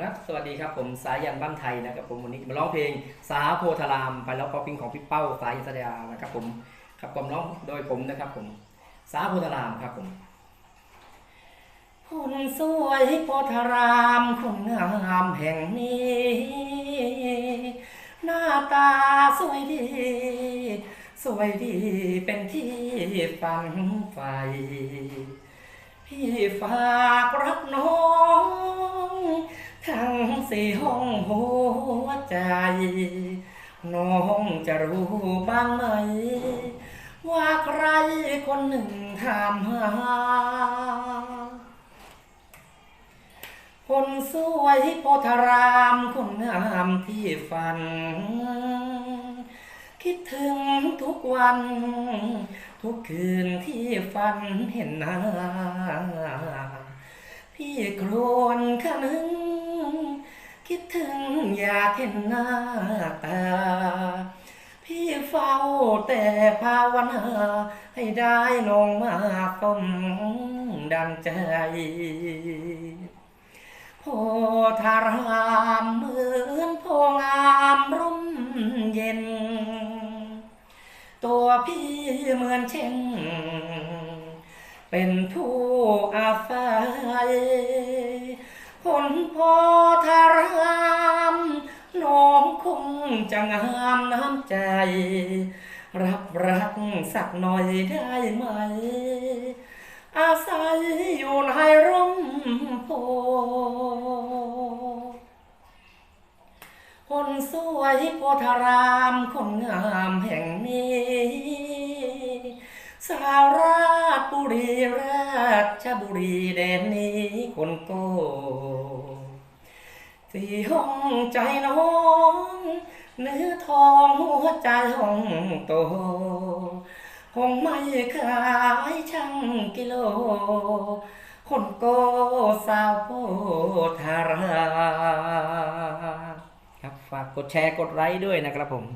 ครับ สวัสดีครับ ผมสายันบ้านไทยนะครับผมวันนี้มาร้องเพลงสาโพธาราม ไปแล้วก็เพลงของพี่เป้าสายันสดานะครับผมครับผมร้องโดยผมนะครับผมสาโพธารามครับผมคนสวยโพธารามคนงามแห่งนี้ หน้าตาสวยดี สวยดีเป็นที่ฝันใฝ่พี่ฝากรักน้อง ทั้งสี่ห้องหัวใจ น้องจะรู้บ้างไหม ว่าใครคนหนึ่งถามหา คนสวยโพธารามคนงามที่ฝัน คิดถึงทุกวัน ทุกคืนที่ฝันเห็นหน้าพี่โครวนขนึง คิดถึงอยากเห็นหน้าตา พี่เฝ้าแต่ภาวนาให้ได้ลงมาสมดังใจโพธารามเหมือนโพงามร่มเย็น ตัวพี่เหมือนเช่น เป็นผู้อาศัย คนโพธารามน้องคงจะงามน้ำใจ รับรักสักหน่อยได้ไหม อาศัยอยู่ในร่มโพคนสวยโพธารามคนงามแห่งนี้ สาวราชบุรีราชบุรีแดนนี้คนโตที่ห้องใจน้องเนื้อทองหัวใจห้องโตคงไม่ขายช่างกิโล คนโกสาวโพธารา ครับฝากกดแชร์กดไลค์ด้วยนะครับผม